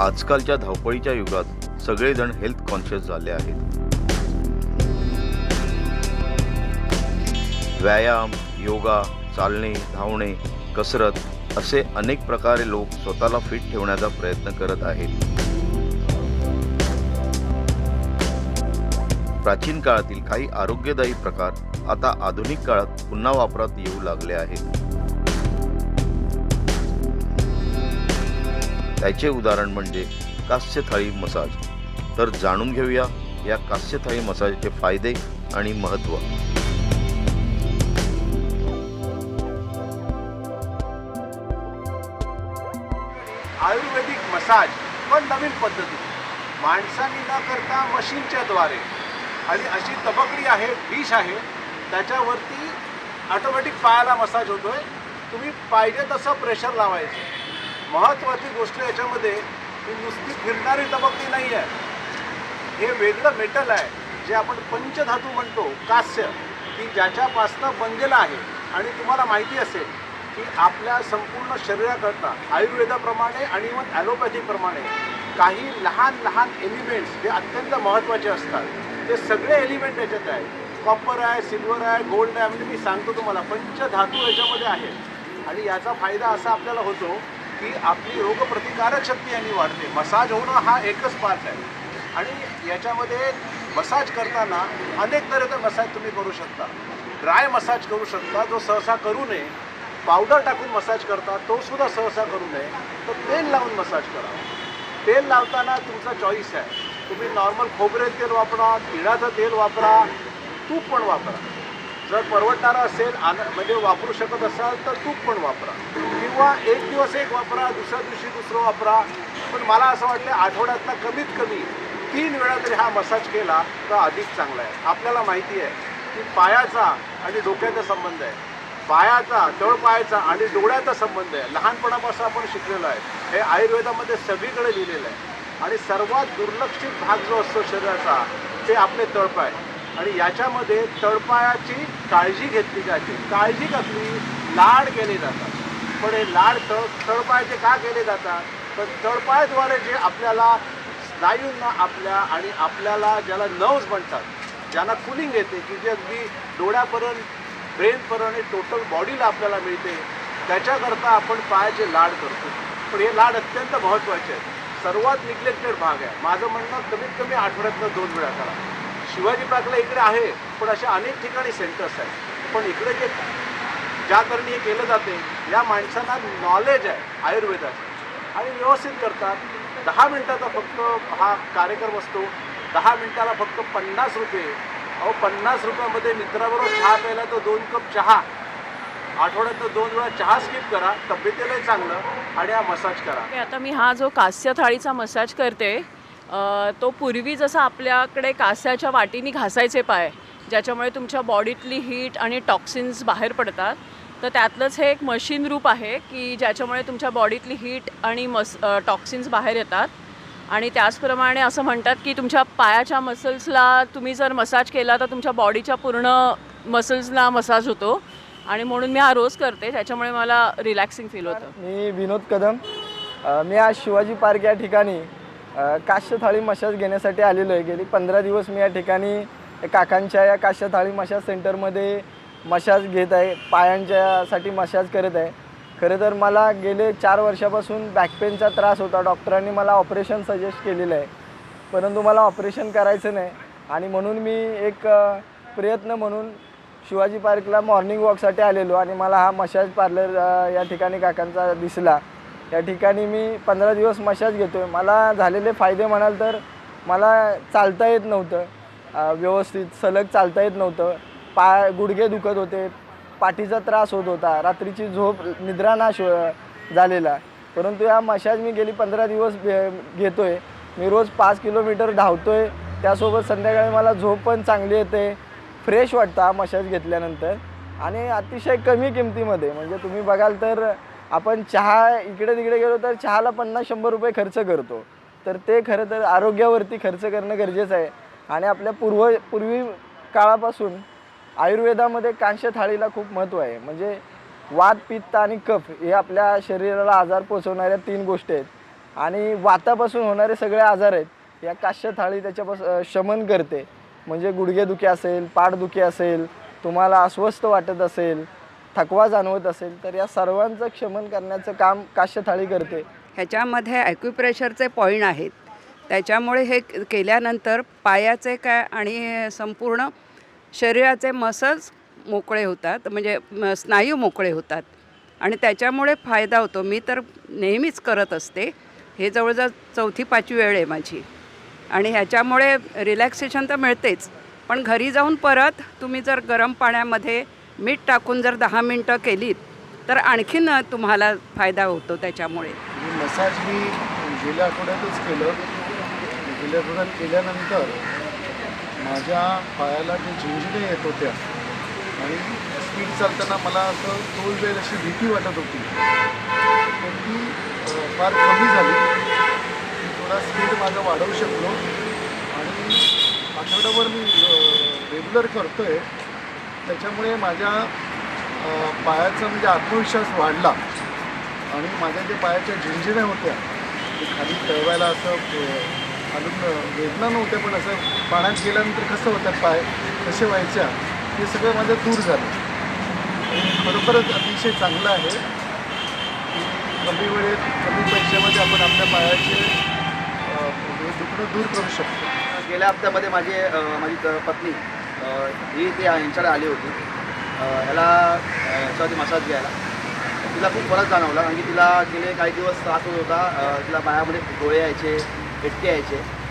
आजकालच्या धावपळीच्या युगात सगळेजण हेल्थ कॉन्शियस झाले आहेत. व्यायाम योगा चालणे धावणे कसरत असे अनेक प्रकारे लोक स्वतःला फिट ठेवण्याचा प्रयत्न करत आहेत. प्राचीन काळातील काही आरोग्यदायी प्रकार आता आधुनिक काळात पुन्हा वापरात येऊ लागले आहेत. त्याचे उदाहरण म्हणजे कास्य थाळी मसाज. तर जाणून घेऊया या कास्य थाळी मसाजचे फायदे आणि महत्त्व आयुर्वेदिक मसाज पण नवीन पद्धती. माणसाने न करता मशीनच्या द्वारे. आणि अशी तबकडी आहे डिश आहे त्याच्यावरती ऑटोमॅटिक पायाला मसाज होतोय. तुम्ही पाहिजे तसं प्रेशर लावायचं. महत्त्वाची गोष्ट याच्यामध्ये ही नुसती फिरणारी तबकडी नाही आहे. हे वेगळं मेटल आहे जे आपण पंचधातू म्हणतो कास्य की ज्याच्यापासनं बनलेलं आहे. आणि तुम्हाला माहिती असेल की आपल्या संपूर्ण शरीराकरता आयुर्वेदाप्रमाणे आणि मग ॲलोपॅथीप्रमाणे काही लहान लहान एलिमेंट्स जे अत्यंत महत्त्वाचे असतात. ते सगळे एलिमेंट याच्यात आहे कॉपर आहे सिल्वर आहे गोल्ड आहे म्हणजे मी सांगतो तुम्हाला पंचधातू याच्यामध्ये आहे आणि याचा फायदा असा आपल्याला होतो की आपली रोगप्रतिकारक शक्ती यांनी वाढते. मसाज होणं हा एकच पार्ट आहे. आणि याच्यामध्ये मसाज करताना अनेक तऱ्हेचा मसाज तुम्ही करू शकता. ड्राय मसाज करू शकता जो सहसा करू नये. पावडर टाकून मसाज करता तो सुद्धा सहसा करू नये. तर तेल लावून मसाज करा. तेल लावताना तुमचा चॉईस आहे. तुम्ही नॉर्मल खोबरेल तेल वापरा तिळाचं तेल वापरा तूप पण वापरा. जर परवडणारं असेल आन म्हणजे वापरू शकत असाल तर तूप पण वापरा. किंवा एक दिवस एक वापरा दुसऱ्या दिवशी दुसरं वापरा. पण मला असं वाटलं आठवड्यातनं कमीत कमी तीन वेळा तरी हा मसाज केला तर अधिक चांगला आहे. आपल्याला माहिती आहे की पायाचा आणि डोक्याचा संबंध आहे. पायाचा तळपायाचा आणि डोळ्याचा संबंध आहे. लहानपणापासून आपण शिकलेलो आहे. हे आयुर्वेदामध्ये सगळीकडे लिहिलेलं आहे. आणि सर्वात दुर्लक्षित भाग जो असतो शरीराचा ते आपले तळपाय. आणि याच्यामध्ये तळपायाची काळजी घेतली जाते. काळजी कसली? लाड केले जातात. पण हे लाड तळ तळपायाचे का केले जातात? तर तळपायाद्वारे जे आपल्याला स्नायूंना आपल्या आणि आपल्याला ज्याला नर्व्स म्हणतात ज्यांना कुलिंग येते की जे अगदी डोळ्यापर्यंत ब्रेनपर्यंत टोटल बॉडीला आपल्याला मिळते त्याच्याकरता आपण पायाचे लाड करतो. पण हे लाड अत्यंत महत्त्वाचे आहेत. सर्वात निग्लेक्टेड भाग आहे. माझं म्हणणं कमीत कमी आठवड्यातनं दोन वेळा करा. शिवाजी पार्कला इकडे आहे पण अशा अनेक ठिकाणी सेंटर्स आहेत. पण इकडे जे ज्याकरणी हे केलं जाते या माणसांना नॉलेज आहे आयुर्वेदाचं. आणि व्यवस्थित करतात. दहा मिनटाचा फक्त हा कार्यक्रम असतो. दहा मिनटाला फक्त पन्नास रुपये. अहो पन्नास रुपयामध्ये मित्राबरोबर चहा प्यायला तर दोन कप चहा. आठवड्यातनं दोन वेळा चहा स्किप करा. तब्येतीलाही चांगलं. आणि हा मसाज करा. आता मी हा जो कास्य थाळीचा मसाज करते तो पूर्वी जसा आपल्याकडे कास्याच्या वाटीनी घासायचे पाय ज्याच्यामुळे तुमच्या बॉडीतली हीट आणि टॉक्सिन्स बाहेर पडतात तर त्यातलंच हे एक मशीन रूप आहे की ज्याच्यामुळे तुमच्या बॉडीतली हीट आणि मस टॉक्सिन्स बाहेर येतात. आणि त्याचप्रमाणे असं म्हणतात की तुमच्या पायाच्या मसल्सला तुम्ही जर मसाज केला तर तुमच्या बॉडीच्या पूर्ण मसल्सला मसाज होतो. आणि म्हणून मी हा रोज करते त्याच्यामुळे मला रिलॅक्सिंग फील होतं. मी विनोद कदम. मी आज शिवाजी पार्क या ठिकाणी काश्यथाळी काश्य थाळी घेण्यासाठी आलेलो आहे. गेली पंधरा दिवस मी या ठिकाणी काकांच्या या काश्य थाळी सेंटरमध्ये मशाज घेत आहे. पायांच्यासाठी मशाज करत आहे. खरं तर मला गेले चार वर्षापासून बॅकपेनचा त्रास होता. डॉक्टरांनी मला ऑपरेशन सजेस्ट केलेलं आहे. परंतु मला ऑपरेशन करायचं नाही. आणि म्हणून मी एक प्रयत्न म्हणून शिवाजी पार्कला मॉर्निंग वॉकसाठी आलेलो आणि मला हा मशाज पार्लर या ठिकाणी काकांचा दिसला. या ठिकाणी मी पंधरा दिवस मशाज घेतो आहे मला झालेले फायदे म्हणाल तर मला चालता येत नव्हतं. व्यवस्थित सलग चालता येत नव्हतं. पाय गुडघे दुखत होते. पाठीचा त्रास होत होता. रात्रीची झोप निद्रानाश झालेला. परंतु या मशाज मी गेली पंधरा दिवस घेतो आहे मी रोज पाच किलोमीटर धावतो आहे त्यासोबत संध्याकाळी मला झोप पण चांगली येते. फ्रेश वाटतं हा मशाज घेतल्यानंतर. आणि अतिशय कमी किमतीमध्ये. म्हणजे तुम्ही बघाल तर आपण चहा इकडे तिकडे गेलो तर चहाला पन्नास शंभर रुपये खर्च करतो. तर ते खरं तर आरोग्यावरती खर्च करणं गरजेचं आहे. आणि आपल्या पूर्व पूर्वी काळापासून आयुर्वेदामध्ये कांस्य थाळीला खूप महत्त्व आहे. म्हणजे वात पित्त आणि कफ हे आपल्या शरीराला आजार पोचवणाऱ्या तीन गोष्टी आहेत. आणि वातापासून होणारे सगळे आजार आहेत या काश्य थाळी त्याच्यापास शमन करते. म्हणजे गुडघेदुखी असेल पाठदुखी असेल तुम्हाला अस्वस्थ वाटत असेल थकवा जाणवत असेल तर या सर्वांचं क्षमन करण्याचं काम काश्यथाळी करते. ह्याच्यामध्ये ॲक्युप्रेशरचे पॉईंट आहेत. त्याच्यामुळे हे केल्यानंतर पायाचे काय आणि संपूर्ण शरीराचे मसल्स मोकळे होतात म्हणजे म- स्नायू मोकळे होतात. आणि त्याच्यामुळे फायदा होतो. मी तर नेहमीच करत असते. हे जवळजवळ चौथी पाचवी वेळ आहे माझी. आणि ह्याच्यामुळे रिलॅक्सेशन तर मिळतेच. पण घरी जाऊन परत तुम्ही जर गरम पाण्यामध्ये मीठ टाकून जर दहा मिनटं केलीत तर आणखीन तुम्हाला फायदा होतो त्याच्यामुळे. मसाज मी गेल्या आठवड्यातच केलं. गेल्या आठवड्यात केल्यानंतर माझ्या पायाला जे झिंजिने येत होत्या आणि स्पीड चालताना मला असं तोल वेळ अशी भीती वाटत होती. पण ती फार कमी झाली. मी थोडा स्पीड माझा वाढवू शकलो आणि आठवड्याभर मी रेग्युलर करतो आहे त्याच्यामुळे माझ्या पायाचा म्हणजे आत्मविश्वास वाढला. आणि माझ्या जे पायाच्या झिंजिऱ्या होत्या ते खाली तळवायला असं अ, खालून वेदना नव्हत्या पण असं पाण्यात गेल्यानंतर कसं होतं पाय कसे व्हायच्या हे सगळं माझं दूर झालं. आणि खरोखरच अतिशय चांगलं आहे. की कमी वेळेत कमी पैशामध्ये आपण आपल्या पायाचे दुखणं दूर करू शकतो. गेल्या हप्त्यामध्ये माझे माझी पत्नी ही ते यांच्याकडे आली होती. ह्याला याच्यावरती मसाज घ्यायला. तिला खूप फरक जाणवला कारण की तिला गेले काही दिवस त्रास होत होता. तिला पायामध्ये डोळे यायचे हेटके यायचे.